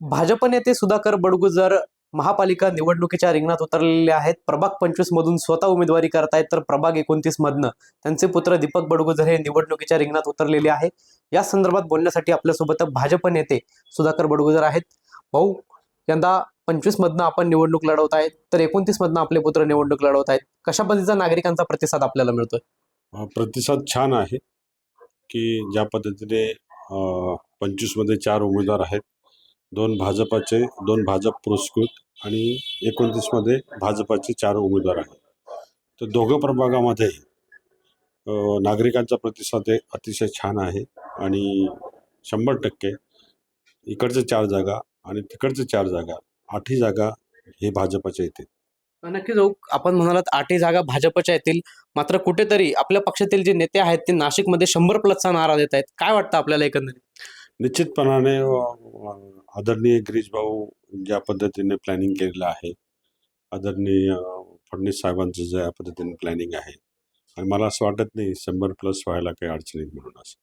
भाजप नेते सुधाकर बडगुजर महापालिका निवडणुकीच्या रिंगणात उतरलेले आहेत. प्रभाग पंचवीस मधून स्वतः उमेदवारी करतायत तर प्रभाग एकोणतीस मधनं. त्यांचे पुत्र दीपक बडगुजर हे निवडणुकीच्या रिंगणात उतरलेले आहे. या संदर्भात बोलण्यासाठी आपल्यासोबत भाजप नेते सुधाकर बडगुजर आहेत. भाऊ यंदा पंचवीस मधनं आपण निवडणूक लढवत आहेत तर एकोणतीस मधनं आपले पुत्र निवडणूक लढवत आहेत. कशा पद्धतीचा नागरिकांचा प्रतिसाद आपल्याला मिळतोय? प्रतिसाद छान आहे की ज्या पद्धतीने पंचवीसमध्ये चार उमेदवार आहेत. दोन भाजपाचे दोन भाजप पुरस्कृत आणि एकोणतीसमध्ये भाजपाचे चार उमेदवार आहेत. तर दोघं प्रभागामध्ये नागरिकांचा प्रतिसाद हे अतिशय छान आहे आणि शंभर टक्के इकडचे चार जागा आणि तिकडचे चार जागा आठही जागा हे भाजपाच्या येतील. नक्कीच आपण म्हणालात आठही जागा भाजपच्या येतील. मात्र कुठेतरी आपल्या पक्षातील जे नेते आहेत ते नाशिकमध्ये शंभर प्लसचा नारा देत आहेत. काय वाटतं आपल्याला एकंदरीत? निश्चितपणाने आदरणीय गिरीश भाऊ ज्या पद्धतीने प्लॅनिंग केलेलं आहे. आदरणीय फडणवीस साहेबांचं ज्या पद्धतीने प्लॅनिंग आहे. आणि मला असं वाटत नाही शंभर प्लस व्हायला काही अडचण म्हणून असं.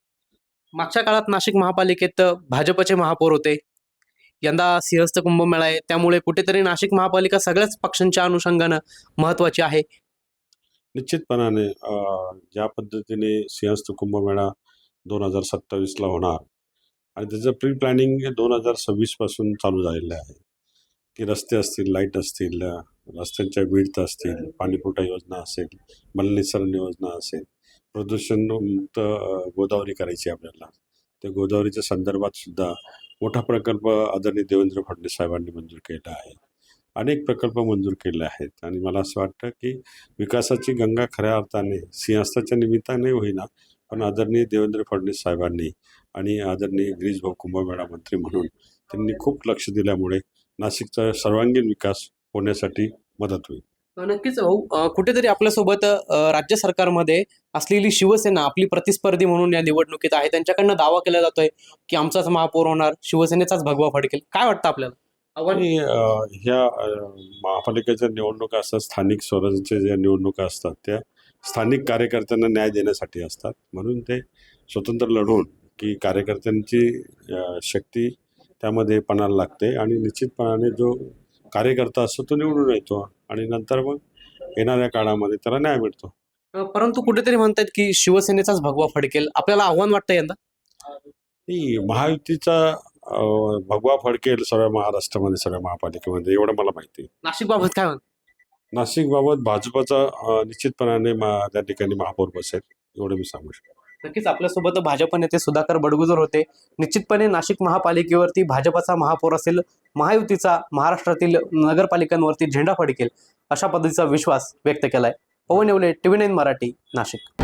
मागच्या काळात नाशिक महापालिकेत भाजपचे महापौर होते. यंदा सिंहस्थ कुंभमेळा आहे. त्यामुळे कुठेतरी नाशिक महापालिका सगळ्याच पक्षांच्या अनुषंगानं महत्वाची आहे. निश्चितपणाने ज्या पद्धतीने सिंहस्थ कुंभमेळा दोन हजार सत्तावीसला होणार आणि त्याचं प्री प्लॅनिंग दोन हजार सव्वीसपासून चालू झालेलं आहे. की रस्ते असतील लाइट असतील रस्त्यांच्या विडत असतील पाणीपुरवठा योजना असेल मलनिसरण योजना असेल प्रदूषणमुक्त गोदावरी करायची आहे आपल्याला. त्या गोदावरीच्या संदर्भात सुद्धा मोठा प्रकल्प आदरणीय देवेंद्र फडणवीस साहेबांनी मंजूर केला आहे. अनेक प्रकल्प मंजूर केले आहेत. आणि मला असं वाटतं की विकासाची गंगा खऱ्या अर्थाने सिंहस्थाच्या निमित्ताने होईना पण आदरणीय देवेंद्र फडणवीस साहेबांनी आणि आदरणीय गिरीश भाऊ कुंभमेळा मंत्री म्हणून त्यांनी खूप लक्ष दिल्यामुळे नाशिकचा सर्वांगीण विकास होण्यासाठी मदत होईल. नक्कीच भाऊ कुठेतरी आपल्यासोबत राज्य सरकारमध्ये असलेली शिवसेना आपली प्रतिस्पर्धी म्हणून या निवडणुकीत आहे. त्यांच्याकडनं दावा केला जातोय की आमचाच महापौर होणार शिवसेनेचाच भगवा फडकेल. काय वाटतं आपल्याला? आणि ह्या महापालिकेच्या निवडणुका असतात स्थानिक स्वराज्याच्या ज्या निवडणुका असतात त्या स्थानिक कार्यकर्त्यांना न्याय देण्यासाठी असतात. म्हणून ते स्वतंत्र लढून की कार्यकर्त्यांची शक्ती त्यामध्ये पणाला लागते आणि निश्चितपणाने जो कार्यकर्ता असतो तो निवडून येतो आणि नंतर मग येणाऱ्या काळामध्ये त्याला न्याय मिळतो. परंतु कुठेतरी म्हणतात की शिवसेनेचाच भगवा फडकेल. आपल्याला आव्हान वाटतं यंदा? महायुतीचा भगवा फडकेल सर्व महाराष्ट्रामध्ये सगळ्या महापालिकेमध्ये एवढं मला माहिती आहे. नाशिक बाबत काय म्हणतात नाशिकबाबत भाजपचा अ, निश्चितपणाने मा त्या ठिकाणी महापौर बसेल एवढं मी सांगू शकतो. नक्कीच आपल्यासोबत भाजप नेते सुधाकर बडगुजर होते. निश्चितपणे नाशिक महापालिकेवरती भाजपाचा महापौर असेल महायुतीचा महाराष्ट्रातील नगरपालिकांवरती झेंडा फडकेल अशा पद्धतीचा विश्वास व्यक्त केलाय. Pavan Yewale TV nine Marathi Nashik.